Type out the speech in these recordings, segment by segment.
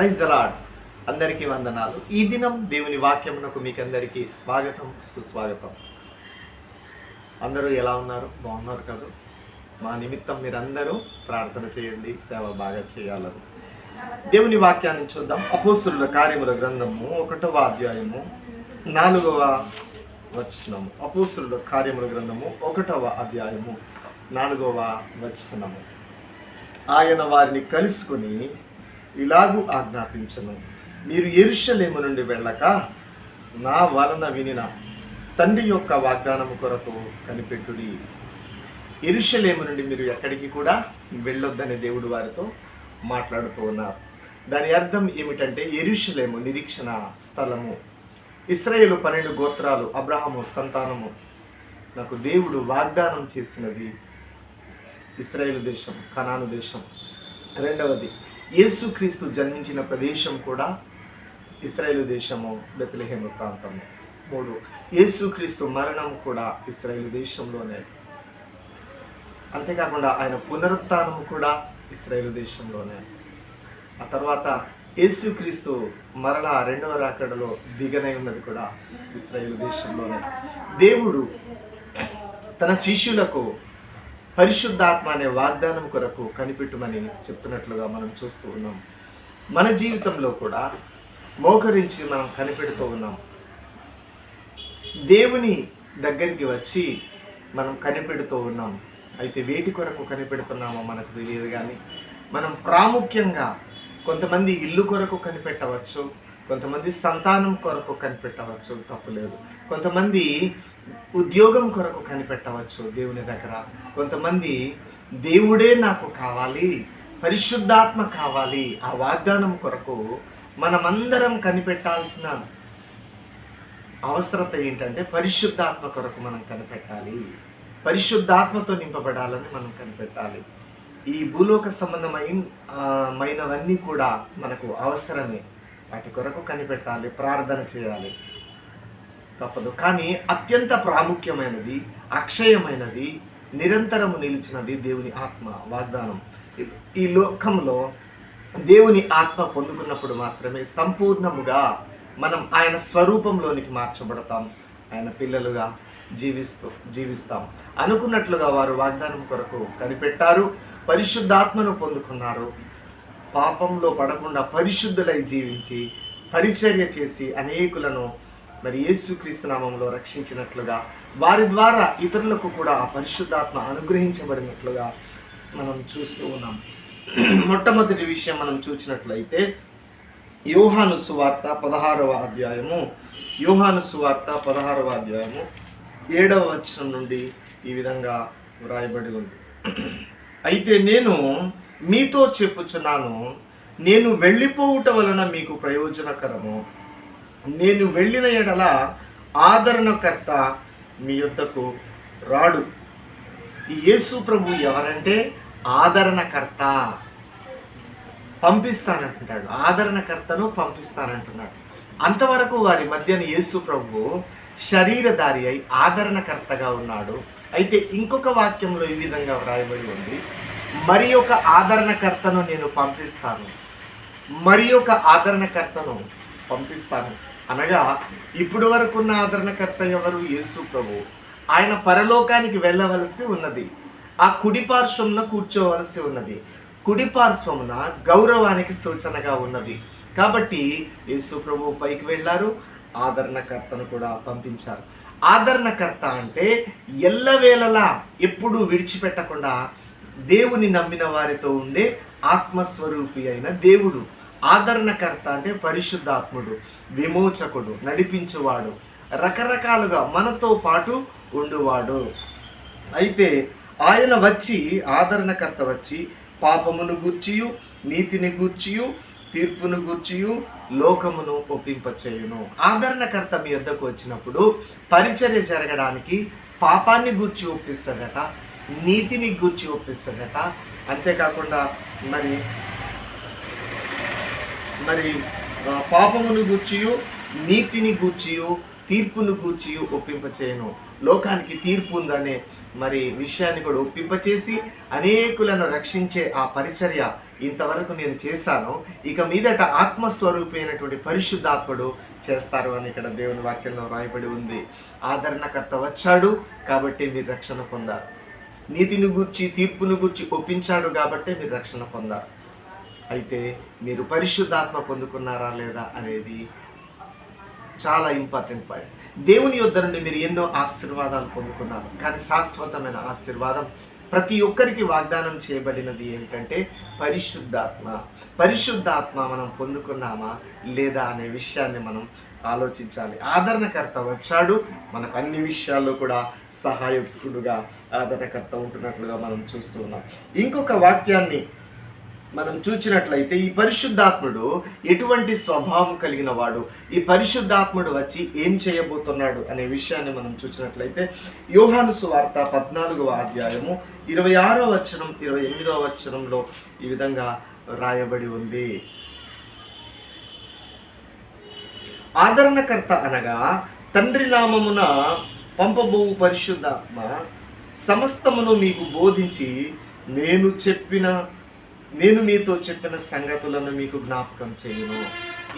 ప్రైజ్లాడ్ అందరికీ వందనాలు. ఈ దినం దేవుని వాక్యమునకు మీకందరికీ స్వాగతం సుస్వాగతం. అందరూ ఎలా ఉన్నారు? బాగున్నారు కదా? మా నిమిత్తం మీరందరూ ప్రార్థన చేయండి సేవ బాగా చేయాలని. దేవుని వాక్యాన్ని చూద్దాం. అపోస్తుల కార్యముల గ్రంథము ఒకటవ అధ్యాయము నాలుగవ వచనము. అపోస్తుల కార్యముల గ్రంథము ఒకటవ అధ్యాయము నాలుగవ వచనము. ఆయన వారిని కలుసుకుని ఇలాగూ ఆజ్ఞాపించను. మీరు ఎరుషలేము నుండి వెళ్ళక నా వలన వినిన తండ్రి యొక్క వాగ్దానము కొరకు కనిపెట్టుడి. ఎరుషలేము నుండి మీరు ఎక్కడికి కూడా వెళ్ళొద్దని దేవుడు వారితో మాట్లాడుతూ ఉన్నారు. దాని అర్థం ఏమిటంటే ఎరుషలేము నిరీక్షణ స్థలము. ఇస్రాయేలు పన్నెండు గోత్రాలు అబ్రహము సంతానము నాకు దేవుడు వాగ్దానం చేసినది ఇస్రాయేల్ దేశం కనాను దేశం. రెండవది యేసుక్రీస్తు జన్మించిన ప్రదేశం కూడా ఇస్రాయేల్ దేశము బెతలహేమ ప్రాంతము. మూడు యేసుక్రీస్తు మరణం కూడా ఇస్రాయేల్ దేశంలోనే. అంతేకాకుండా ఆయన పునరుత్థానం కూడా ఇస్రాయేల్ దేశంలోనే. ఆ తర్వాత యేసుక్రీస్తు మరలా రెండవ రాకడలో దిగనై ఉన్నది కూడా ఇస్రాయేల్ దేశంలోనే. దేవుడు తన శిష్యులకు పరిశుద్ధాత్మ అనే వాగ్దానం కొరకు కనిపెట్టుమని చెప్తున్నట్లుగా మనం చూస్తూ ఉన్నాం. మన జీవితంలో కూడా మోకరించి మనం కనిపెడుతూ ఉన్నాం. దేవుని దగ్గరికి వచ్చి మనం కనిపెడుతూ ఉన్నాం. అయితే వేటి కొరకు కనిపెడుతున్నామో మనకు తెలియదు కానీ మనం ప్రాముఖ్యంగా కొంతమంది ఇల్లు కొరకు కనిపెట్టవచ్చు కొంతమంది సంతానం కొరకు కనిపెట్టవచ్చు తప్పులేదు కొంతమంది ఉద్యోగం కొరకు కనిపెట్టవచ్చు దేవుని దగ్గర. కొంతమంది దేవుడే నాకు కావాలి పరిశుద్ధాత్మ కావాలి ఆ వాగ్దానం కొరకు మనమందరం కనిపెట్టాల్సిన అవసరత ఏంటంటే పరిశుద్ధాత్మ కొరకు మనం కనిపెట్టాలి. పరిశుద్ధాత్మతో నింపబడాలని మనం కనిపెట్టాలి. ఈ భూలోక సంబంధమైన మైనవన్నీ కూడా మనకు అవసరమే. వాటి కొరకు కనిపెట్టాలి ప్రార్థన చేయాలి. తప్పదు. కానీ అత్యంత ప్రాముఖ్యమైనది అక్షయమైనది నిరంతరము నిలిచినది దేవుని ఆత్మ వాగ్దానం. ఈ లోకంలో దేవుని ఆత్మ పొందుకున్నప్పుడు మాత్రమే సంపూర్ణముగా మనం ఆయన స్వరూపంలోనికి మార్చబడతాం. ఆయన పిల్లలుగా జీవిస్తూ జీవిస్తాం. అనుకున్నట్లుగా వారు వాగ్దానం కొరకు కనిపెట్టారు పరిశుద్ధాత్మను పొందుకున్నారు. పాపంలో పడకుండా పరిశుద్ధులై జీవించి పరిచర్య చేసి అనేకులను మరి యేసుక్రీస్తు నామంలో రక్షించినట్లుగా వారి ద్వారా ఇతరులకు కూడా ఆ పరిశుద్ధాత్మ అనుగ్రహించబడినట్లుగా మనం చూస్తూ ఉన్నాం. మొట్టమొదటి విషయం మనం చూసినట్లయితే యోహాను సువార్త పదహారవ అధ్యాయము. యోహాను సువార్త పదహారవ అధ్యాయము ఏడవ వచనం నుండి ఈ విధంగా వ్రాయబడి ఉంది. అయితే నేను మీతో చెప్పుచున్నాను నేను వెళ్ళిపోవుట వలన మీకు ప్రయోజనకరము. నేను వెళ్ళిన ఎడల ఆదరణకర్త మీ యొద్దకు రాడు. ఈ యేసు ప్రభు ఎవరంటే ఆదరణకర్త. పంపిస్తానంటున్నాడు. ఆదరణకర్తను పంపిస్తానంటున్నాడు. అంతవరకు వారి మధ్యన యేసు ప్రభు శరీరధారి అయి ఆదరణకర్తగా ఉన్నాడు. అయితే ఇంకొక వాక్యంలో ఈ విధంగా వ్రాయబడి ఉంది. మరి ఒక ఆదరణకర్తను నేను పంపిస్తాను. మరి ఒక ఆదరణకర్తను పంపిస్తాను. అనగా ఇప్పుడు వరకు ఉన్న ఆదరణకర్త ఎవరు? యేసు ప్రభు. ఆయన పరలోకానికి వెళ్ళవలసి ఉన్నది. ఆ కుడి పార్శ్వంలో కూర్చోవలసి ఉన్నది. కుడి పార్శ్వమున గౌరవానికి సూచనగా ఉన్నది. కాబట్టి యేసు ప్రభు పైకి వెళ్ళారు. ఆదరణకర్తను కూడా పంపించారు. ఆదరణకర్త అంటే ఎల్లవేళలా ఎప్పుడూ విడిచిపెట్టకుండా దేవుని నమ్మిన వారితో ఉండే ఆత్మస్వరూపి అయిన దేవుడు. ఆదరణకర్త అంటే పరిశుద్ధాత్ముడు విమోచకుడు నడిపించువాడు రకరకాలుగా మనతో పాటు ఉండువాడు. అయితే ఆయన వచ్చి ఆదరణకర్త వచ్చి పాపమును గూర్చియు నీతిని గూర్చియు తీర్పును గూర్చియు లోకమును ఒప్పింపచేయును. ఆదరణకర్త మీ వద్దకు వచ్చినప్పుడు పరిచర్య జరగడానికి పాపాన్ని గూర్చి ఒప్పిస్తాడట నీతిని గూర్చి ఒప్పిస్తాడట. అంతేకాకుండా మరి మరి పాపమును గూర్చియు నీతిని గూర్చియు తీర్పును గూర్చియు ఒప్పింపచేయను. లోకానికి తీర్పు ఉందనే మరి విషయాన్ని కూడా ఒప్పింపచేసి అనేకులను రక్షించే ఆ పరిచర్య ఇంతవరకు నేను చేశాను. ఇక మీదట ఆత్మస్వరూపైనటువంటి పరిశుద్ధాత్ముడు చేస్తారు అని ఇక్కడ దేవుని వాక్యంలో రాయబడి ఉంది. ఆదరణకర్త వచ్చాడు కాబట్టి మీరు రక్షణ పొందారు. నీతిని గూర్చి తీర్పును గూర్చి ఒప్పించాడు కాబట్టి మీరు రక్షణ పొందారు. అయితే మీరు పరిశుద్ధాత్మ పొందుకున్నారా లేదా అనేది చాలా ఇంపార్టెంట్ పాయింట్. దేవుని యొద్ద నుండి మీరు ఎన్నో ఆశీర్వాదాలు పొందుకున్నారు. కానీ శాశ్వతమైన ఆశీర్వాదం ప్రతి ఒక్కరికి వాగ్దానం చేయబడినది ఏమిటంటే పరిశుద్ధాత్మ. పరిశుద్ధాత్మ మనం పొందుకున్నామా లేదా అనే విషయాన్ని మనం ఆలోచించాలి. ఆదరణకర్త వచ్చాడు. మనకు అన్ని విషయాల్లో కూడా సహాయకుడుగా ఆదరణకర్త ఉంటున్నట్లుగా మనం చూస్తున్నాం ఇంకొక వాక్యాన్ని మనం చూచినట్లయితే ఈ పరిశుద్ధాత్ముడు ఎటువంటి స్వభావం కలిగిన వాడు? ఈ పరిశుద్ధాత్ముడు వచ్చి ఏం చేయబోతున్నాడు అనే విషయాన్ని మనం చూసినట్లయితే యోహాను సువార్త పద్నాలుగవ అధ్యాయము ఇరవై ఆరో వచనం ఇరవై ఎనిమిదవ వచనంలో ఈ విధంగా రాయబడి ఉంది. ఆదరణకర్త అనగా తండ్రి నామమున పంపబోవు పరిశుద్ధాత్మ సమస్తమును మీకు బోధించి నేను చెప్పిన నేను మీతో చెప్పిన సంగతులను మీకు జ్ఞాపకం చేయను.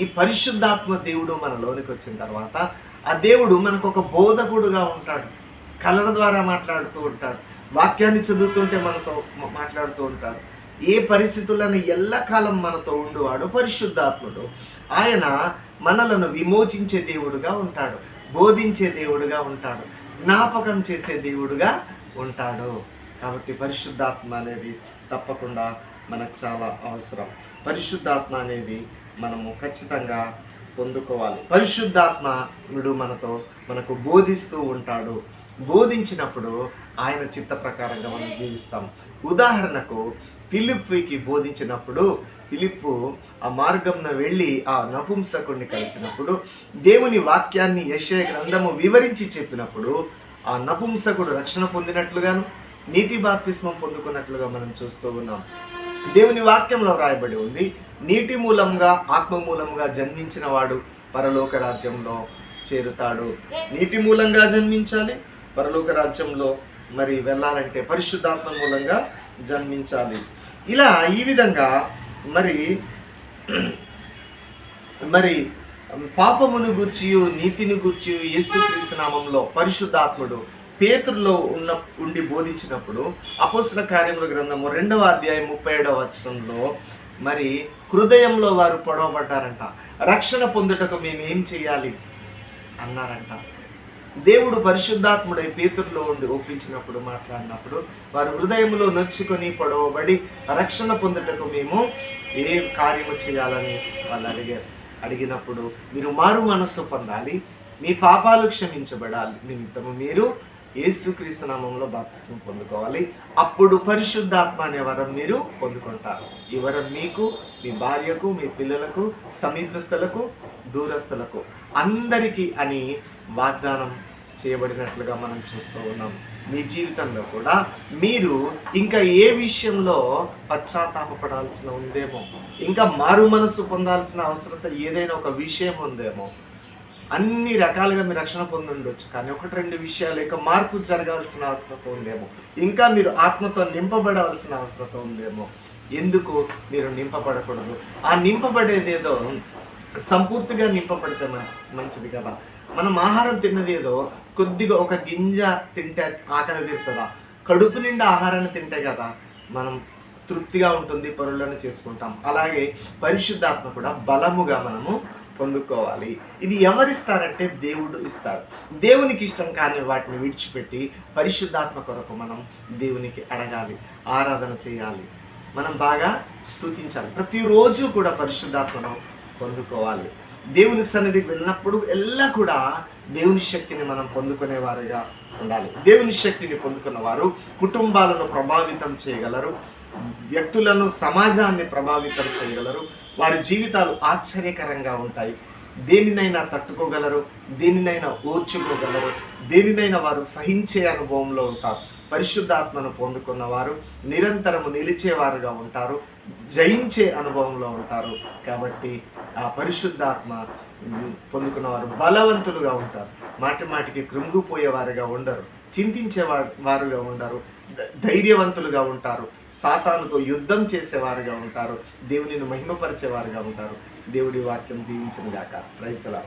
ఈ పరిశుద్ధాత్మ దేవుడు మనలోనికి వచ్చిన తర్వాత ఆ దేవుడు మనకు ఒక బోధకుడుగా ఉంటాడు. కళల ద్వారా మాట్లాడుతూ ఉంటాడు. వాక్యాన్ని చదువుతుంటే మనతో మాట్లాడుతూ ఉంటాడు. ఏ పరిస్థితులను ఎల్లకాలం మనతో ఉండువాడు పరిశుద్ధాత్ముడు. ఆయన మనలను విమోచించే దేవుడుగా ఉంటాడు. బోధించే దేవుడుగా ఉంటాడు. జ్ఞాపకం చేసే దేవుడుగా ఉంటాడు. కాబట్టి పరిశుద్ధాత్మ అనేది తప్పకుండా మనకు చాలా అవసరం. పరిశుద్ధాత్మ అనేది మనము ఖచ్చితంగా పొందుకోవాలి. పరిశుద్ధాత్మనుడు మనతో మనకు బోధిస్తూ ఉంటాడు. బోధించినప్పుడు ఆయన చిత్త ప్రకారంగా మనం జీవిస్తాం. ఉదాహరణకు ఫిలిప్కి బోధించినప్పుడు ఫిలిప్పు ఆ మార్గంన వెళ్ళి ఆ నపుంసకుడిని కలిసినప్పుడు దేవుని వాక్యాన్ని యశయ గ్రంథము వివరించి చెప్పినప్పుడు ఆ నపుంసకుడు రక్షణ పొందినట్లుగాను నీటి బాప్తిస్మం పొందుకున్నట్లుగా మనం చూస్తూ ఉన్నాం. దేవుని వాక్యంలో రాయబడి ఉంది. నీటి మూలంగా ఆత్మ మూలంగా జన్మించిన వాడు పరలోక రాజ్యంలో చేరుతాడు. నీటి మూలంగా జన్మించాలి పరలోక రాజ్యంలో మరి వెళ్ళాలంటే పరిశుద్ధాత్మ మూలంగా జన్మించాలి. ఇలా ఈ విధంగా మరి మరి పాపమును గూర్చి నీతిని గూర్చి యేసుక్రీస్తు నామంలో పరిశుద్ధాత్ముడు పేతుల్లో ఉన్న ఉండి బోధించినప్పుడు అపోస్తుల కార్యముల గ్రంథము రెండవ అధ్యాయం ముప్పై ఏడవ వచనంలో మరి హృదయంలో వారు పొడవబడ్డారంట. రక్షణ పొందుటకు మేము ఏం చేయాలి? అన్నారంట. దేవుడు పరిశుద్ధాత్ముడై పేతుల్లో ఉండి ఒప్పించినప్పుడు మాట్లాడినప్పుడు వారు హృదయంలో నొచ్చుకొని పొడవబడి రక్షణ పొందుటకు మేము ఏ కార్యము చేయాలని వాళ్ళు అడిగారు అడిగినప్పుడు మీరు మారు మనస్సు పొందాలి మీ పాపాలు క్షమించబడాలి. నిమిత్తము మీరు యేసుక్రీస్తు నామంలో బాప్తిస్మం పొందుకోవాలి. అప్పుడు పరిశుద్ధాత్మ అనే వరం మీరు పొందుకుంటారు. ఈ వరం మీకు మీ భార్యకు మీ పిల్లలకు సమీపస్తులకు దూరస్తులకు అందరికీ అని వాగ్దానం చేయబడినట్లుగా మనం చూస్తూ ఉన్నాం. మీ జీవితంలో కూడా మీరు ఇంకా ఏ విషయంలో పశ్చాత్తాపడాల్సిన ఉందేమో ఇంకా మారు మనస్సు పొందాల్సిన అవసరత ఏదైనా ఒక విషయం ఉందేమో అన్ని రకాలుగా మీరు రక్షణ పొంది ఉండొచ్చు. కానీ ఒకటి రెండు విషయాలు ఇంకా మార్పు జరగాల్సిన అవసరత ఉందేమో. ఇంకా మీరు ఆత్మతో నింపబడవలసిన అవసరత ఉందేమో. ఎందుకు మీరు నింపబడకూడదు? ఆ నింపబడేది ఏదో సంపూర్తిగా నింపబడితే మంచి మంచిది కదా. మనం ఆహారం తిన్నది ఏదో కొద్దిగా ఒక గింజ తింటే ఆకలి తీరుతుందా? కడుపు నిండా ఆహారాన్ని తింటే కదా మనం తృప్తిగా ఉంటుంది పనులను చేసుకుంటాం. అలాగే పరిశుద్ధాత్మ కూడా బలముగా మనము పొందుకోవాలి. ఇది ఎవరిస్తారంటే దేవుడు ఇస్తాడు. దేవునికి ఇష్టం కాని వాటిని విడిచిపెట్టి పరిశుద్ధాత్మ కొరకు మనం దేవునికి అడగాలి ఆరాధన చేయాలి. మనం బాగా స్థుతించాలి ప్రతిరోజు కూడా పరిశుద్ధాత్మను పొందుకోవాలి. దేవుని సన్నిధికి వెళ్ళినప్పుడు ఎల్లా కూడా దేవుని శక్తిని మనం పొందుకునే వారుగా ఉండాలి. దేవుని శక్తిని పొందుకున్న వారు కుటుంబాలను ప్రభావితం చేయగలరు వ్యక్తులను సమాజాన్ని ప్రభావితం చేయగలరు వారి జీవితాలు ఆశ్చర్యకరంగా ఉంటాయి. దేనినైనా తట్టుకోగలరు దేనినైనా ఓర్చుకోగలరు దేనినైనా వారు సహించే అనుభవంలో ఉంటారు. పరిశుద్ధాత్మను పొందుకున్నవారు నిరంతరము నిలిచేవారుగా ఉంటారు జయించే అనుభవంలో ఉంటారు. కాబట్టి ఆ పరిశుద్ధాత్మ పొందుకున్నవారు బలవంతులుగా ఉంటారు. మాటి మాటికి కృంగిపోయేవారుగా ఉండరు చింతించే వారుగా ఉండరు ధైర్యవంతులుగా ఉంటారు సాతానుతో యుద్ధం చేసేవారుగా ఉంటారు దేవునిని మహిమపరిచేవారుగా ఉంటారు. దేవుడి వాక్యం దీవించిన గాక ప్రైసలా